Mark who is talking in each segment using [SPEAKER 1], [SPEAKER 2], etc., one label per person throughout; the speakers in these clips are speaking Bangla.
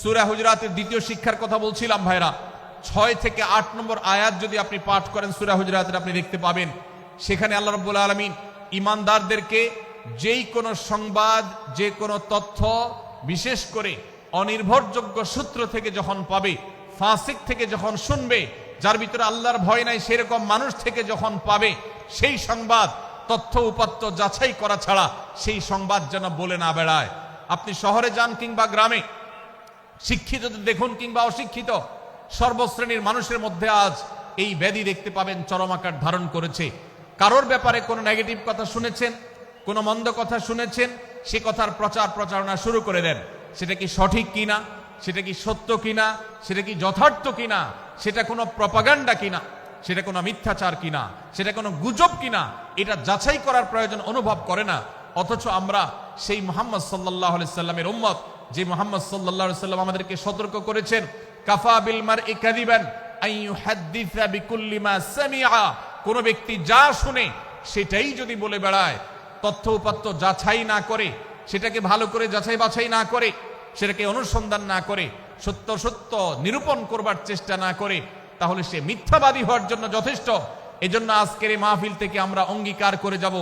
[SPEAKER 1] সুরা হুজরাতের দ্বিতীয় শিক্ষার কথা বলছিলাম ভাইরা। ছয় থেকে আট নম্বর আয়াত যদি আপনি পাঠ করেন সুরা হুজরাতের, আপনি দেখতে পাবেন। সেখানে আল্লাহ রব্বুল আলমিন ইমানদারদেরকে যেই কোনো সংবাদ, যে কোনো তথ্য, বিশেষ করে অনির্ভরযোগ্য সূত্র থেকে যখন পাবে, ফাসিক থেকে যখন শুনবে, যার ভিতরে আল্লাহর ভয় নাই, সেরকম মানুষ থেকে যখন পাবে, সেই সংবাদ, তথ্য উপাত্ত যাচাই করা ছাড়া সেই সংবাদ যেন বলে না বেড়ায়। আপনি শহরে যান কিংবা গ্রামে শিক্ষিত দেখুন কিংবা অশিক্ষিত, সর্বশ্রেণীর মানুষের মধ্যে আজ এই ব্যাধি দেখতে পাবেন, চরম আকার ধারণ করেছে। কারোর ব্যাপারে কোনো নেগেটিভ কথা শুনেছেন, কোনো মন্দ কথা শুনেছেন, সে কথার প্রচার প্রচারণা শুরু করে দেন। সেটা কি সঠিক কিনা? সেটা কি সত্য কিনা? সেটা কি যথার্থ কিনা? সেটা কোনো প্রপাগান্ডা কিনা? সেটা কোনো মিথ্যাচার কিনা? সেটা কোনো গুজব কিনা? এটা যাচাই করার প্রয়োজন অনুভব করে না। অথচ আমরা সেই মোহাম্মদ সাল্লাহ সাল্লামের উম্মত যে মোহাম্মদ সাল্লাহ সাল্লাম আমাদেরকে সতর্ক করেছেন, কাফা বিলমার ইকাদিবেন কোন ব্যক্তি যা শুনে সেটাই যদি বলে বেড়ায়, তথ্য উপাত্ত যাচাই না করে, সেটাকে ভালো করে যাচাই বাছাই না করে, সেটাকে অনুসন্ধান না করে, সত্য সত্য নিরূপণ করবার চেষ্টা না করে, তাহলে সে মিথ্যাবাদী হওয়ার জন্য যথেষ্ট। এজন্য আজকের এই মাহফিল থেকে আমরা অঙ্গীকার করে যাব।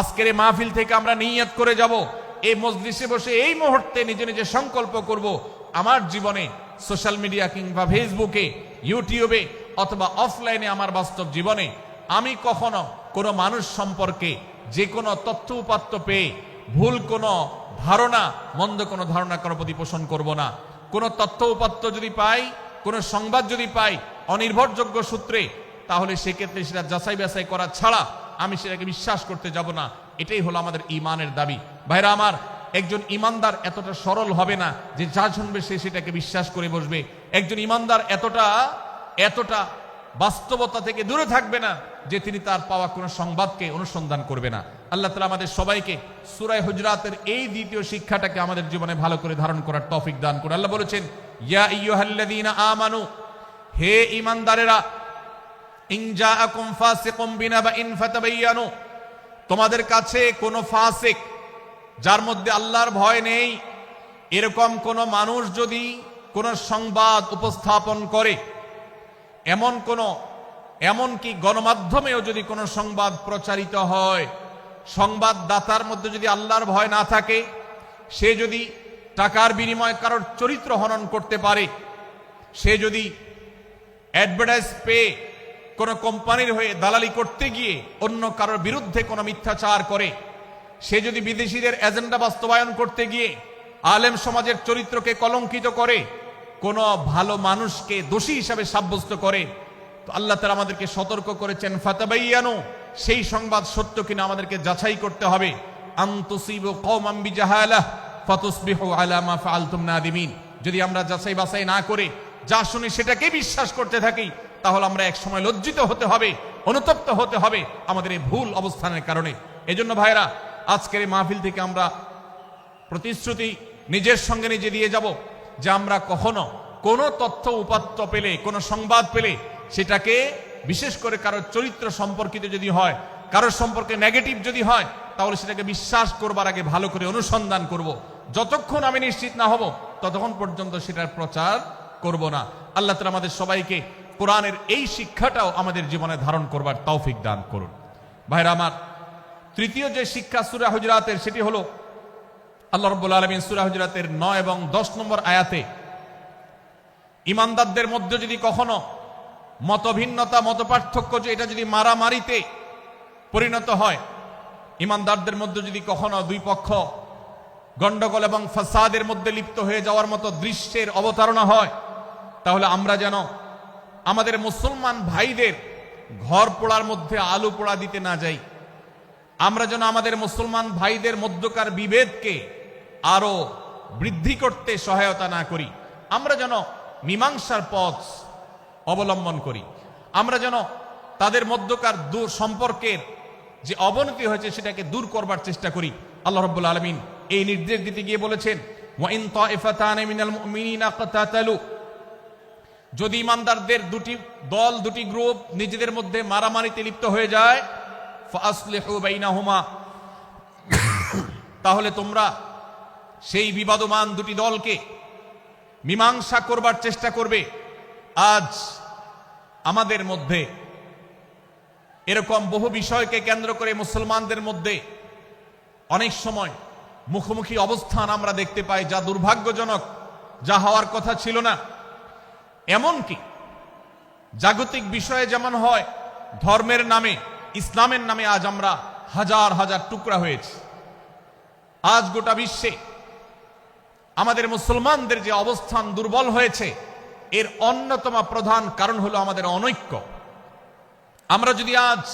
[SPEAKER 1] আজকের এই মাহফিল থেকে আমরা নিয়ত করে যাব। এই মজলিসে বসে এই মুহূর্তে নিজে নিজে সংকল্প করব, আমার জীবনে সোশ্যাল মিডিয়া কিংবা ফেসবুকে, ইউটিউবে অথবা অফলাইনে আমার বাস্তব জীবনে আমি কখনো কোনো মানুষ সম্পর্কে যে কোনো তথ্য উপাত্ত পেয়ে ভুল কোনো ধারণা, মন্দ কোনো ধারণা কারও প্রতি পোষণ করব না। কোনো তথ্য উপাত্ত যদি পাই, কোনো সংবাদ যদি পাই, অনির্ভরযোগ্য সূত্রে, তাহলে সেক্ষেত্রে সেটা যাচাই বাছাই করা ছাড়া আমি সেটাকে বিশ্বাস করতে যাব না। এটাই হলো আমাদের ইমানের দাবি। ভাইরা আমার, একজন ইমানদার এতটা সরল হবে না যে যা শুনবে সে সেটাকে বিশ্বাস করে বসবে। একজন ইমানদার এতটা এতটা বাস্তবতা থেকে দূরে থাকবে না যে তিনি তার পাওয়া কোনো সংবাদকে অনুসন্ধান করবে না। আল্লাহ তালা আমাদের সবাইকে সুরাই হুজরাতের এই দ্বিতীয় শিক্ষাটাকে আমাদের জীবনে ভালো করে ধারণ করার তৌফিক দান করে আল্লাহ বলেছেন, ইয়া আমানু, হে ইমানদারেরা ইনজা আকুম বিনাবাইন ফাতাবায়ানু তোমাদের কাছে কোনো ফাসিক যার মধ্যে আল্লাহর ভয় নেই, এরকম কোন মানুষ যদি কোনো সংবাদ উপস্থাপন করে, এমন কোন এমনকি গণমাধ্যমেও যদি কোনো সংবাদ প্রচারিত হয়, সংবাদদাতার মধ্যে যদি আল্লাহর ভয় না থাকে, সে যদি টাকার বিনিময়ে কারোর চরিত্র হনন করতে পারে, সে যদি অ্যাডভার্টাইজ পেয়ে কোনো কোম্পানির হয়ে দালালি করতে গিয়ে অন্য কারোর বিরুদ্ধে কোনো মিথ্যাচার করে সে যদি বিদেশিদের এজেন্ডা বাস্তবায়ন করতে গিয়ে আলেম সমাজের চরিত্রকে কলঙ্কিত করে, কোনো ভালো মানুষকে দোষী হিসাবে সাব্যস্ত করে, তো আল্লাহ তালা আমাদেরকে সতর্ক করেছেন, ফাতাবাইয়ানো, সেই সংবাদ সত্য কিনা আমাদেরকে যাচাই করতে হবে। যদি আমরা যাচাই বাছাই না করে যা শুনি সেটাকে বিশ্বাস করতে থাকি, তাহলে আমরা এক সময় লজ্জিত হতে হবে, অনুতপ্ত হতে হবে আমাদের এই ভুল অবস্থানের কারণে। এজন্য ভাইরা আজকের এই মাহফিল থেকে আমরা প্রতিশ্রুতি নিজের সঙ্গে নিজে দিয়ে যাব যে আমরা কখনো কোনো তথ্য উপাত্ত পেলে, কোনো সংবাদ পেলে সেটাকে বিশেষ করে কারোর চরিত্র সম্পর্কিত যদি হয় কারোর সম্পর্কে নেগেটিভ যদি হয়, তাহলে সেটাকে বিশ্বাস করবার আগে ভালো করে অনুসন্ধান করব। যতক্ষণ আমি নিশ্চিত না হব, ততক্ষণ পর্যন্ত সেটার প্রচার করব না আল্লাহ তালা আমাদের সবাইকে কোরআনের এই শিক্ষাটাও আমাদের জীবনে ধারণ করবার তৌফিক দান করুন ভাইরা আমার তৃতীয় যে শিক্ষা সুরা হুজরাতের, সেটি হলো আল্লাহ রব্বুল আলমিন সুরা হুজরাতের নয় এবং দশ নম্বর আয়াতে, ইমানদারদের মধ্যে যদি কখনো মতভিন্নতা মত পার্থক্য যে এটা যদি মারামারিতে পরিণত হয়, ইমানদারদের মধ্যে যদি কখনো দুই পক্ষ গন্ডগোল এবং ফাসাদের মধ্যে লিপ্ত হয়ে যাওয়ার মতো দৃশ্যের অবতারণা হয়, তাহলে আমরা যেন আমাদের মুসলমান ভাইদের ঘর পোড়ার মধ্যে আলু পোড়া দিতে না যাই। আমরা যেন আমাদের মুসলমান ভাইদের মধ্যকার বিভেদকে আরও বৃদ্ধি করতে সহায়তা না করি। আমরা যেন মীমাংসার পথ অবলম্বন করি। আমরা যেন তাদের মধ্যকার দূর সম্পর্কের যে অবনতি হয়েছে সেটাকে দূর করবার চেষ্টা করি। আল্লাহ রব্বুল আলমিন এই নির্দেশ দিতে গিয়ে বলেছেন, ওয়াইন মিনাল যদি ইমানদারদের দুটি দল, দুটি গ্রুপ নিজেদের মধ্যে মারামারিতে লিপ্ত হয়ে যায় তাহলে তোমরা সেই বিবাদমান দুটি দলকে মীমাংসা করবার চেষ্টা করবে। আজ আমাদের মধ্যে এরকম বহু বিষয়কে কেন্দ্র করে মুসলমানদের মধ্যে অনেক সময় মুখোমুখি অবস্থান আমরা দেখতে পাই, যা দুর্ভাগ্যজনক, যা হওয়ার কথা ছিল না। এমনকি জাগতিক বিষয়ে যেমন হয়, ধর্মের নামে ইসলামের নামে আজ আমরা হাজার হাজার টুকরা হয়েছি। আজ গোটা বিশ্বে আমাদের মুসলমানদের যে অবস্থান দুর্বল হয়েছে, এর অন্যতম প্রধান কারণ হলো আমাদের অনৈক্য। আমরা যদি আজ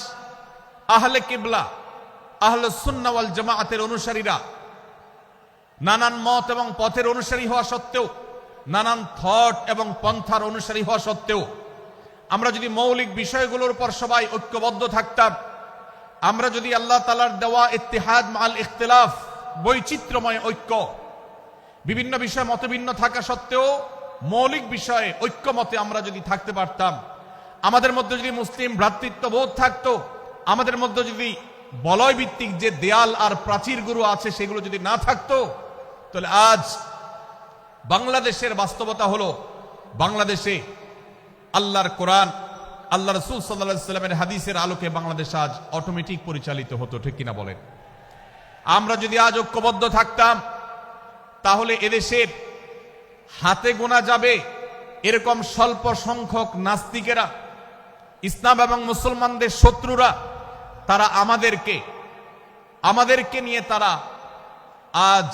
[SPEAKER 1] আহলে কিবলা, আহলে সুন্নাওয়াল জামাআতের অনুসারীরা নানান মত এবং পথের অনুসারী হওয়া সত্ত্বেও, নানান থট এবং পন্থার অনুসারী হওয়া সত্ত্বেও আমরা যদি মৌলিক বিষয়গুলোর উপর সবাই ঐক্যবদ্ধ থাকতাম, আমরা যদি আল্লাহ তালার দেওয়া ইত্তেহাদ মাল ইখতিলাফ, বৈচিত্র্যময় ঐক্য, বিভিন্ন বিষয়ে মতভিন্ন থাকা সত্ত্বেও মৌলিক বিষয়ে ঐক্যমতে আমরা যদি থাকতে পারতাম, আমাদের মধ্যে যদি মুসলিম ভ্রাতৃত্ববোধ থাকতো, আমাদের মধ্যে যদি বলয় ভিত্তিক যে দেয়াল আর প্রাচীরগুলো আছে সেগুলো যদি না থাকতো, তাহলে আজ বাংলাদেশের বাস্তবতা হলো বাংলাদেশে আল্লাহর কোরআন, আল্লাহ রসুল সাল্লাহ সাল্লামের হাদিসের আলোকে বাংলাদেশ আজ অটোমেটিক পরিচালিত হতো, ঠিক কিনা বলেন? আমরা যদি আজ ঐক্যবদ্ধ থাকতাম, তাহলে এদেশের হাতে গোনা যাবে এরকম স্বল্প সংখ্যক নাস্তিকেরা, ইসলাম এবং মুসলমানদের শত্রুরা, তারা আমাদেরকে আমাদেরকে নিয়ে তারা আজ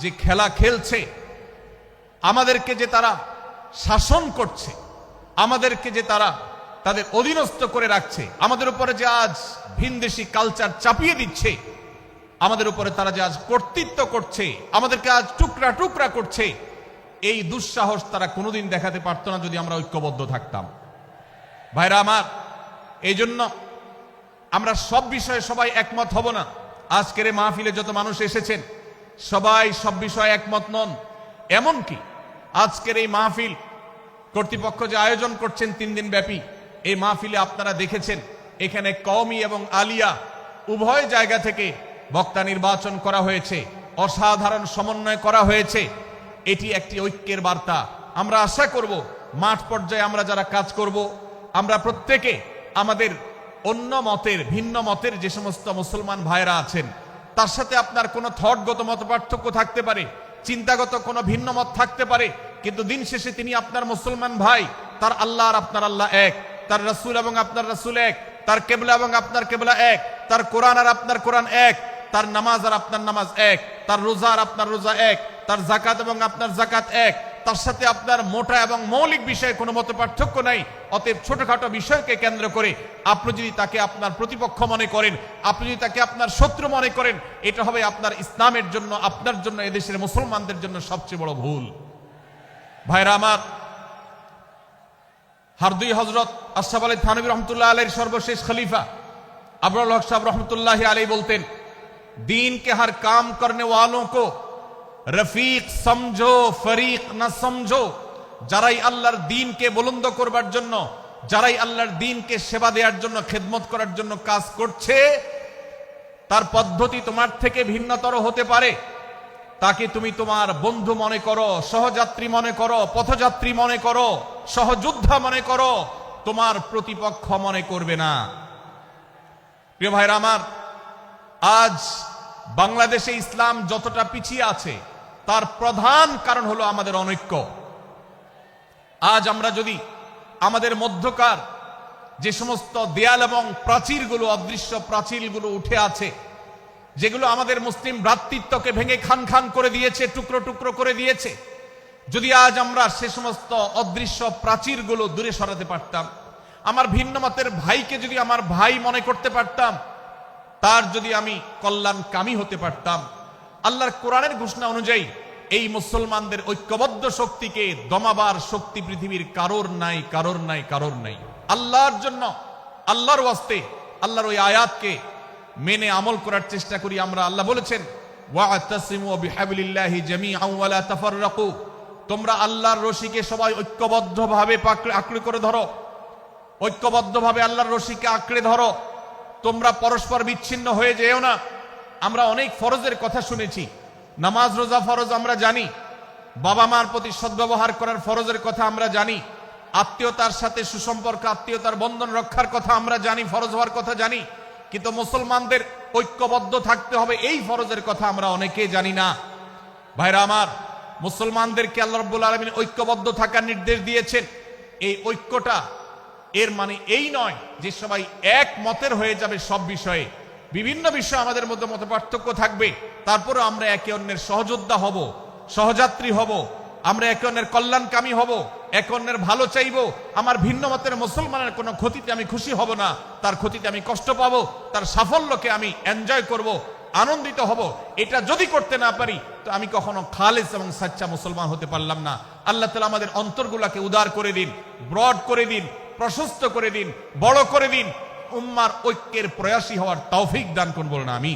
[SPEAKER 1] যে খেলা খেলছে, আমাদেরকে যে তারা শাসন করছে আমাদেরকে যে তারা তাদের অধীনস্থ করে রাখছে, আমাদের উপরে যে আজ ভিনদেশি কালচার চাপিয়ে দিচ্ছে, আমাদের উপরে তারা যে আজ কর্তৃত্ব করছে, আমাদেরকে আজ টুকরা টুকরা করছে, এই দুঃসাহস তারা কোনোদিন দেখাতে পারতো না যদি আমরা ঐক্যবদ্ধ থাকতাম। ভাইরা আমার এই জন্য আমরা সব বিষয়ে সবাই একমত হব না। আজকের এই মাহফিলে যত মানুষ এসেছেন, সবাই সব বিষয়ে একমত নন। এমনকি আজকের এই মাহফিল কর্তৃপক্ষ যে আয়োজন করছেন তিন দিন ব্যাপী, এই মাহফিলে আপনারা দেখেছেন, এখানে কওমি এবং আলিয়া উভয় জায়গা থেকে বক্তা নির্বাচন করা হয়েছে, অসাধারণ সমন্বয় করা হয়েছে। এটি একটি ঐক্যের বার্তা। আমরা আশা করব, মাঠ পর্যায়ে আমরা যারা কাজ করব, আমরা প্রত্যেকে আমাদের অন্য মতের, ভিন্ন মতের যে সমস্ত মুসলমান ভাইরা আছেন, তার সাথে আপনার কোনো থটগত মত পার্থক্য থাকতে পারে, চিন্তাগত কোনো ভিন্ন মত থাকতে পারে কিন্তু দিন শেষে তিনি আপনার মুসলমান ভাই, তার আল্লাহ আর আপনার আল্লাহ এক, তার রসুল এবং আপনার রসুল এক, তার কেবলা এবং আপনার কেবলা এক, তার কোরআন আর আপনার কোরআন এক, তার নামাজ আর আপনার নামাজ এক, তার রোজা আর আপনার রোজা এক, তার জাকাত এবং আপনার জাকাত এক, তার সাথে আপনার মোটা এবং মৌলিক বিষয়ে কোনো মতো পার্থক্য নাই, অতএব ছোটখাটো বিষয়কে কেন্দ্র করে আপনি যদি তাকে আপনার প্রতিপক্ষ মনে করেন, আপনি যদি তাকে আপনার শত্রু মনে করেন, এটা হবে আপনার ইসলামের জন্য, আপনার জন্য এদেশের মুসলমানদের জন্য সবচেয়ে বড় ভুল। ভাইরা আমার, হারদুই হজরত আসসাব আলী থানবী রহমতুল্লাহ আলীর সর্বশেষ খলিফা আবরুল হক সাহেব রহমতুল্লাহ আলী বলতেন দিন کے কাম کام کرنے রফিক সমঝো, ফরিক না সমঝো। যারাই আল্লাহর দিনকে বুলন্দ করবার জন্য, যারাই আল্লাহর দিনকে সেবা দেওয়ার জন্য, খেদমত করার জন্য কাজ করছে, তার পদ্ধতি তোমার থেকে ভিন্নতর হতে পারে। তাকে তুমি তোমার বন্ধু মনে করো, সহযাত্রী মনে করো, পথযাত্রী মনে করো, সহযোদ্ধা মনে করো, তোমার প্রতিপক্ষ মনে করবে না। প্রিয় ভাইরা আমার, আজ বাংলাদেশে ইসলাম যতটা পিছিয়ে আছে, তার প্রধান কারণ হলো আমাদের অনৈক্য। আজ আমরা যদি আমাদের মধ্যকার যে সমস্ত দেয়াল এবং প্রাচীরগুলো, অদৃশ্য প্রাচীরগুলো উঠে আছে যেগুলো আমাদের মুসলিম ভ্রাতৃত্বকে ভেঙে খান খান করে দিয়েছে, টুকরো টুকরো করে দিয়েছে। যদি আজ আমরা সে সমস্ত অদৃশ্য প্রাচীরগুলো দূরে সরাতে পারতাম, আমার ভিন্ন মতের ভাইকে যদি আমার ভাই মনে করতে পারতাম, তার যদি আমি কল্যাণকামী হতে পারতাম, আল্লাহর কোরআনের ঘোষণা অনুযায়ী এই মুসলমানদের ঐক্যবদ্ধ শক্তিকে দমাবার শক্তি পৃথিবীর কারোর নাই কারোর নাই কারোর নাই। আল্লাহর জন্য, আল্লাহর ওয়াস্তে, আল্লাহর ওই আয়াতকে মেনে আমল করার চেষ্টা করি, আমরা আল্লাহ বলেছেন তোমরা আল্লাহর রশিকে সবাই ঐক্যবদ্ধভাবে আঁকড়ে করে ধরো। ঐক্যবদ্ধভাবে আল্লাহর রশিকে আঁকড়ে ধরো। তোমরা পরস্পর বিচ্ছিন্ন হয়ে যেও না। আমরা অনেক ফরজের কথা শুনেছি। নামাজ, রোজা ফরজ আমরা জানি। বাবা মার প্রতি সদ্ব্যবহার করার ফরজের কথা আমরা জানি। আত্মীয়তার সাথে সুসম্পর্ক, আত্মীয়তার বন্ধন রক্ষার কথা আমরা জানি, ফরজ হওয়ার কথা জানি। কিন্তু মুসলমানদের ঐক্যবদ্ধ থাকতে হবে, এই ফরজের কথা আমরা অনেকেই জানি না। ভাইরা আমার, মুসলমানদেরকে আল্লাহ রব্বুল আলমিন ঐক্যবদ্ধ থাকার নির্দেশ দিয়েছেন। এই ঐক্যটা, এর মানে এই নয় যে সবাই এক মতের হয়ে যাবে সব বিষয়ে। বিভিন্ন বিষয়ে আমাদের মধ্যে মত পার্থক্য থাকবে। তারপরে আমরা একে অন্যের সহযোদ্ধা হব, সহযাত্রী হব, আমরা একে অন্যের কল্যাণকামী হব। একে অন্যের ভালো চাইব, আমার ভিন্ন মতের মুসলমানের কোনো ক্ষতিতে আমি খুশি হব না, তার ক্ষতিতে আমি কষ্ট পাব, তার সাফল্যকে আমি এনজয় করব, আনন্দিত হব, এটা যদি করতে না পারি, তো আমি কখনো খালেস এবং সাচ্চা মুসলমান হতে পারলাম না। আল্লাহ তালা আমাদের অন্তরগুলাকে উদার করে দিন ব্রড করে দিন, প্রশস্ত করে দিন, বড় করে দিন, উম্মার ঐক্যের প্রয়াসী হওয়ার তৌফিক দান করব না আমি